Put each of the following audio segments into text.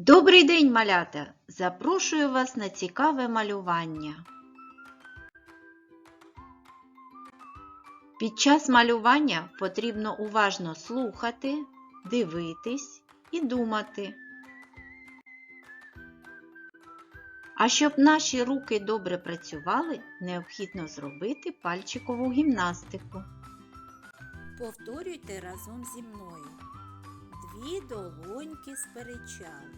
Добрий день, малята! Запрошую вас на цікаве малювання. Під час малювання потрібно уважно слухати, дивитись і думати. А щоб наші руки добре працювали, необхідно зробити пальчикову гімнастику. Повторюйте разом зі мною. Дві долоньки сперечались.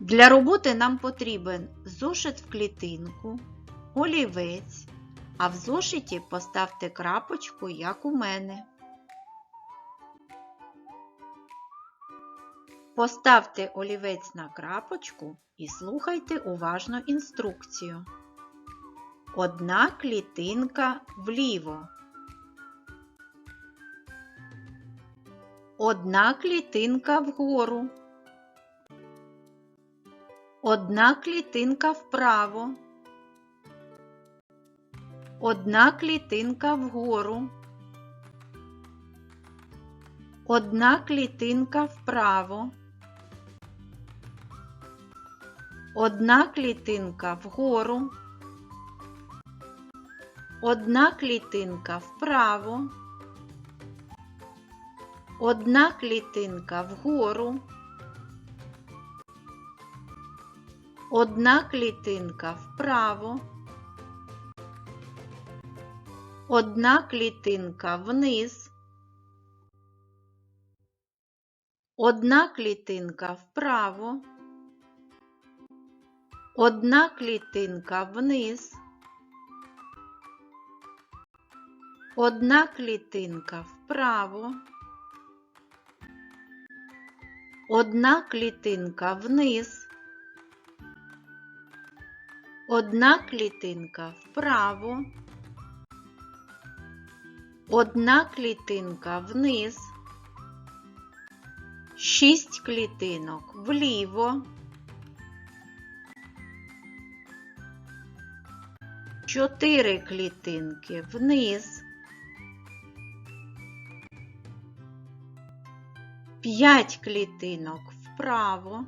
Для роботи нам потрібен зошит в клітинку, олівець, а в зошиті поставте крапочку, як у мене. Поставте олівець на крапочку і слухайте уважно інструкцію. Одна клітинка вліво. Одна клітинка вгору. Одна клітинка вправо. Одна клітинка вгору. Одна клітинка вправо. Одна клітинка вгору. Одна клітинка вправо. Одна клітинка вгору. Одна клітинка вправо. Одна клітинка вниз. Одна клітинка вправо. Одна клітинка вниз. Одна клітинка вправо. Одна клітинка вниз. Одна клітинка вправо. Одна клітинка вниз. Шість клітинок вліво. Чотири клітинки вниз. П'ять клітинок вправо.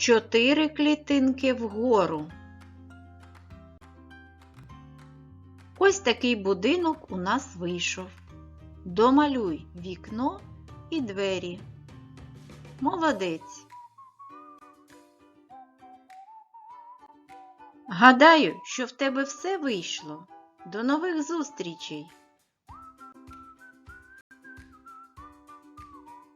Чотири клітинки вгору. Ось такий будинок у нас вийшов. Домалюй вікно і двері. Молодець. Гадаю, що в тебе все вийшло. До нових зустрічей!